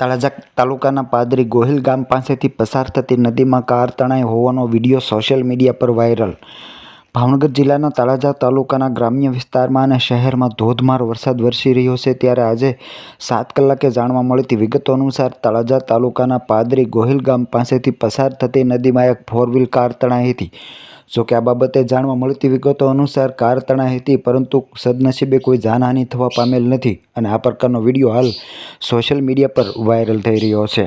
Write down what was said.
તળાજા તાલુકાના પાદરી ગોહિલ ગામ પાસેથી પસાર થતી નદીમાં કાર તણાઈ હોવાનો વીડિયો સોશિયલ મીડિયા પર વાયરલ. ભાવનગર જિલ્લાના તળાજા તાલુકાના ગ્રામ્ય વિસ્તારમાં અને શહેરમાં ધોધમાર વરસાદ વરસી રહ્યો છે ત્યારે આજે સાત કલાકે જાણવા મળતી વિગતો અનુસાર તળાજા તાલુકાના પાદરી ગોહિલ ગામ પાસેથી પસાર થતી નદીમાં એક ફોર વ્હીલ કાર તણાઈ હતી. જોકે આ બાબતે જાણવા મળતી વિગતો અનુસાર કાર તણાઈ હતી, પરંતુ સદનસીબે કોઈ જાનહાનિ થવા પામેલ નથી અને આ પ્રકારનો વીડિયો હાલ સોશિયલ મીડિયા પર વાયરલ થઈ રહ્યો છે.